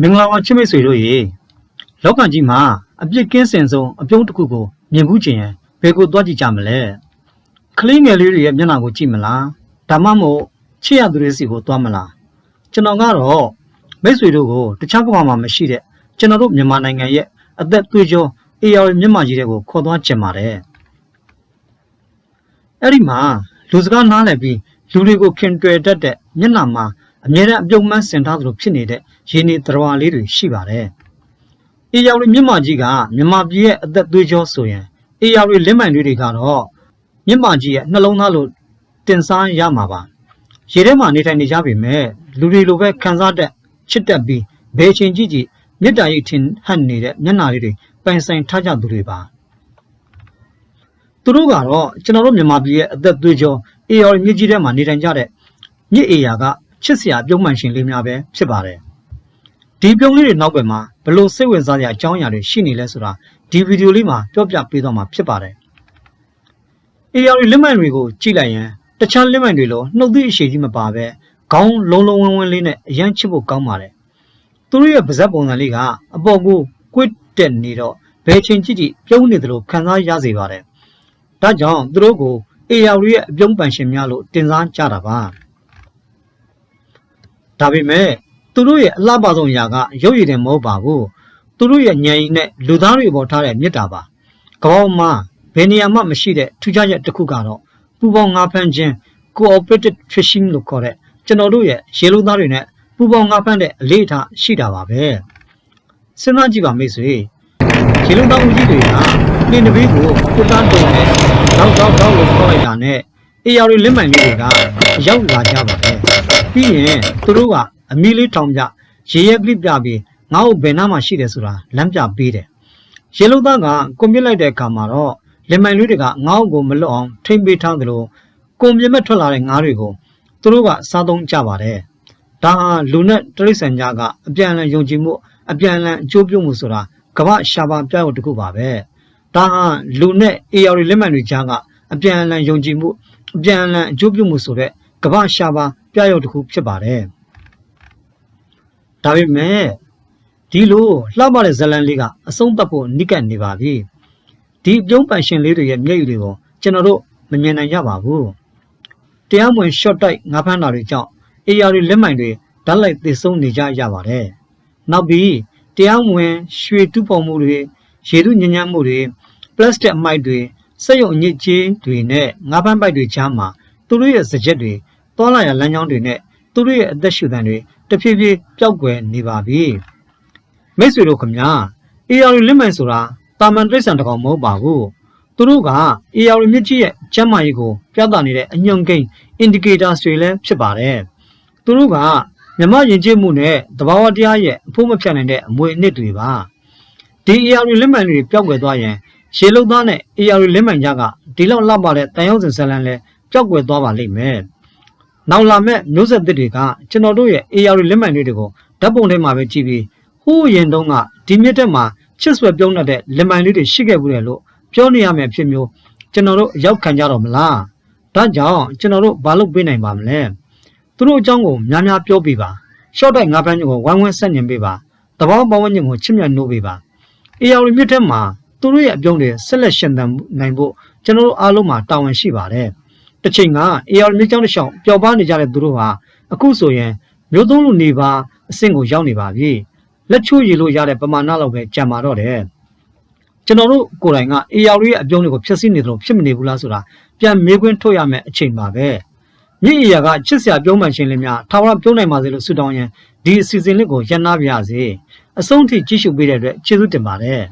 မင်္ဂလာပါချစ်မိတ်ဆွေတို့ရေလောကကြီးမှာအပြစ်ကင်းစင်ဆုံးအပြုံးတစ်ခုကိုမြင်ဘူးခြင်းရင်ဘယ်ကိုသွားကြည့်ကြမလဲကလေးငယ်လေးတွေရဲ့မျက်နှာကိုကြည့်မလားဒါမှမဟုတ်ချစ်ရသူတွေစီကိုသွားမလားကျွန်တော်ကတော့မိတ်ဆွေတို့ကိုတခြားကမ္ဘာမှာမရှိတဲ့ကျွန်တော်တို့မြန်မာနိုင်ငံရဲ့အသက်သွေးကြောအေးရော်မြင့်မာကြီးတွေကိုခေါ်သွားကျင်ပါတယ်အဲ့ဒီမှာလူစကားနားလည်ပြီးလူတွေကိုခင်တွယ်တတ်တဲ့မျက်နှာမှာ အမြဲတမ်းအပြုံးမှန်းဆင်ထားသလိုဖြစ်နေတဲ့ရင်းနေသရဝါလေးတွေရှိပါတယ်။အေးရော်မြင့်မာကြီးကမြန်မာပြည်ရဲ့အသက်သွေးကြောဆိုရင်အေးရော်လက်မှန်လေးတွေကတော့မြင့်မာကြီးရဲ့နှလုံးသားလို့တင်စားရမှာပါ။ရေထဲမှာနေထိုင်နေကြပေမဲ့လူတွေလိုပဲခံစားတတ်ချစ်တတ်ပြီးဘယ်ချိန်ကြည့်ကြည့်မေတ္တာရိပ်ထင်ဟပ်နေတဲ့မျက်နှာလေးတွေပိုင်ဆိုင်ထားကြသူတွေပါသူတို့ကတော့ကျွန်တော်တို့မြန်မာပြည်ရဲ့အသက်သွေးကြောအေရော်မြစ်ကြီးထဲမှာနေထိုင်ကြတဲ့မြစ်အေယာက ချစ်စရာပြုံးမှန်ရှင်လေးများပဲဖြစ်ပါတယ်ဒီပြုံးလေးတွေနောက်ွယ်မှာဘလို့စိတ်ဝင်စားစရာအကြောင်းအရာတွေရှိနေလဲဆိုတာဒီဗီဒီယိုလေးမှာပြောပြပေးသွားမှာဖြစ်ပါတယ်အေရော်လက်မှန်တွေကိုကြည့်လိုက်ရင်တခြားလက်မှန်တွေလိုနှုတ်သည့်အရှိကြီးမပါပဲခေါင်းလုံးလုံးဝင်းဝင်းလေးနဲ့အရန်ချစ်ဖို့ကောင်းပါတယ်သူတို့ရဲ့ပါဇက်ပုံစံလေးကအပေါ်ကိုကွစ်တက်နေတော့ဘယ်ချိန်ကြည့်ကြည့်ပြုံးနေတယ်လို့ခံစားရစေပါတယ်။ဒါကြောင့်သူတို့ကိုအေယာရီရဲ့အပြုံးပန်ရှင်များလို့တင်စားကြတာပါ။ ဒါပေမဲ့သူတို့ရဲ့အလှပဆုံးအရာကရုပ်ရည်တယ်မဟုတ်ပါဘူး။သူတို့ရဲ့ဉာဏ်ရည်နဲ့လူသားတွေပေါ်ထားတဲ့မေတ္တာပါ။ကမ္ဘာမှာဘယ်နေရာမှမရှိတဲ့ထူးခြားချက်တစ်ခုကတော့ပူပေါင်းငါးဖမ်းခြင်း cooperative fishing လို့ခေါ်တဲ့ကျွန်တော်တို့ရဲ့ရေလူသားတွေနဲ့ပူပေါင်းငါးဖမ်းတဲ့အလေးထားရှိတာပါပဲ။စဉ်းစားကြည့်ပါမိတ်ဆွေ။ရေလုံတောင်ကြီးတွေကနေနဘေးကိုကုတန်းတုံနဲ့တောက်တောက်တောက်လို့ခေါ်လိုက်တာနဲ့အေယာရီလက်မှန်လေးတွေက ရောက်လာကြပါတယ်။ပြီးရင်သူတို့ကအမီလေးထောင်ပြရေရဲကလစ်ပြပြီးငါ့ကိုဘယ်နားမှာရှိတယ်ဆိုတာလမ်းပြပေးတယ်။ရေလုံသားကကွန်ပျူလိုက်တဲ့အခါမှာတော့လက်မှန်လေးတွေကငါ့ကိုမလွတ်အောင်ထိမ့်ပေးထားသလိုကွန်ပျူမဲ့ထွက်လာတဲ့ငါးတွေကိုသူတို့ကစားသုံးကြပါတယ်။ဒါဟာလူနဲ့တရိษံကြားကအပြန်အလှန်ယုံကြည်မှုအပြန်အလှန်အကျိုးပြုမှုဆိုတာကမ္ဘာရှားပါပြရုပ်တစ်ခုပါပဲဒါဟာလူနဲ့ AR လက်မှတ်တွေကြားကအပြန်အလှန်ယုံကြည်မှုအပြန်အလှန်အကျိုးပြုမှုဆိုတဲ့ ကမ္ဘာရှားပါပြရုပ်တစ်ခုဖြစ်ပါတယ်ဒါပေမဲ့ဒီလိုလှပတဲ့ဇလန်လေးကအဆုံးသတ်ဖို့နိကတ်နေပါပြီဒီပြုံးပန်ရှင်လေးတွေရဲ့မျက်ရည်တွေကိုကျွန်တော်တို့မမြင်နိုင်ကြပါဘူးတရားမဝင် short တိုက်ငါးဖမ်းတာတွေကြောင့် AR လက်မှန်တွေဓာတ်လိုက်သေဆုံးနေကြရပါတယ်နောက်ပြီးတရားမဝင် ရွှေတူးပေါ်မှုတွေရေထုညဉ့်ညမ်းမှုတွေပလတ်စတစ်အမိုက်တွေစက်ရုံအညစ်အကြေးတွေနဲ့ငါးပန်းပိုက်တွေချားမှာသူတို့ရဲ့စကြက်တွေ တောလာရလမ်းကြောင်းတွေနဲ့သူတို့ရဲ့အသက်ရှူတန်တွေတဖြည်းဖြည်းပျောက်ကွယ်နေပါပြီမိတ်ဆွေတို့ခမညာ AR လက်မှန်ဆိုတာတာမန်တိရစ္ဆာန်တစ်ကောင်မဟုတ်ပါဘူးသူတို့က AR မြစ်ကြီးရဲ့ကျန်းမာရေးကိုပြသနေတဲ့အညွန့်ကိန်း indicators တွေလည်းဖြစ်ပါတယ်သူတို့ကမြမယဉ်ကျေးမှုနဲ့တဘာဝတရားရဲ့အဖို့မဖြတ်နိုင်တဲ့အမွေအနှစ်တွေပါဒီ AR လက်မှန်တွေပျောက်ကွယ်သွားရင်ရေလုံသားနဲ့ AR လက်မှန်ကြကဒီလောက်လောက်ပါတဲ့တန်ရုံးစင်ဇလန်လဲပျောက်ကွယ်သွားပါလိမ့်မယ် နောက်လာမဲ့မျိုးဆက်သစ်တွေကကျွန်တော်တို့ရဲ့ AR လက်မှန်တွေကိုဓာတ်ပုံထဲမှာပဲကြည့်ပြီးဟိုးရင်တုန်းကဒီမြစ်တက်မှာချစ်ဆွဲပြုံးတဲ့လက်မှန်လေးတွေရှိခဲ့ဘူးတယ်လို့ပြောနေရမယ်ဖြစ်မျိုးကျွန်တော်တို့ရောက်ခံကြတော့မလားဒါကြောင့်ကျွန်တော်တို့ဘာလုပ်ပေးနိုင်ပါမလဲသူတို့အကြောင်းကိုများများပြောပြပါရှော့တိုက်ငါးပန်းညကိုဝိုင်းဝန်းဆက်ညင်ပေးပါတဘောပဝန်းကျင်ကိုချစ်မြတ်နိုးပေးပါအေယာရီမြစ်ထဲမှာသူတို့ရဲ့အပြုံးတွေဆက်လက်ရှင်သန်နိုင်ဖို့ကျွန်တော်တို့အားလုံးမှာတာဝန်ရှိပါတယ် တစ်ချိန်ကအေယာရီမြစ်ကြောင်းတစ်လျှောက်ပျော်ပါနေကြတဲ့သူတို့ဟာအခုဆိုရင်မျိုးသုံးလူနေပါအဆင့်ကိုရောက်နေပါပြီလက်ချိုးရည်လို့ရတဲ့ပမာဏလောက်ပဲကြံပါတော့တယ်ကျွန်တော်တို့ကိုယ်တိုင်က AR ရဲ့အပြုံးတွေကိုဖျက်ဆီးနေတယ်လို့ဖြစ်မနေဘူးလားဆိုတာပြန်မေးခွန်းထုတ်ရမယ်အချိန်ပါပဲမြင့်အရာကချစ်စရာပြုံးမှန်ရှင်လေးများထာဝရပြုံးနိုင်ပါစေလို့ဆုတောင်းရင်ဒီအစီအစဉ်လေးကိုရန်နာပြရစေအဆုံးထိကြည့်ရှုပေးတဲ့အတွက်ကျေးဇူးတင်ပါတယ်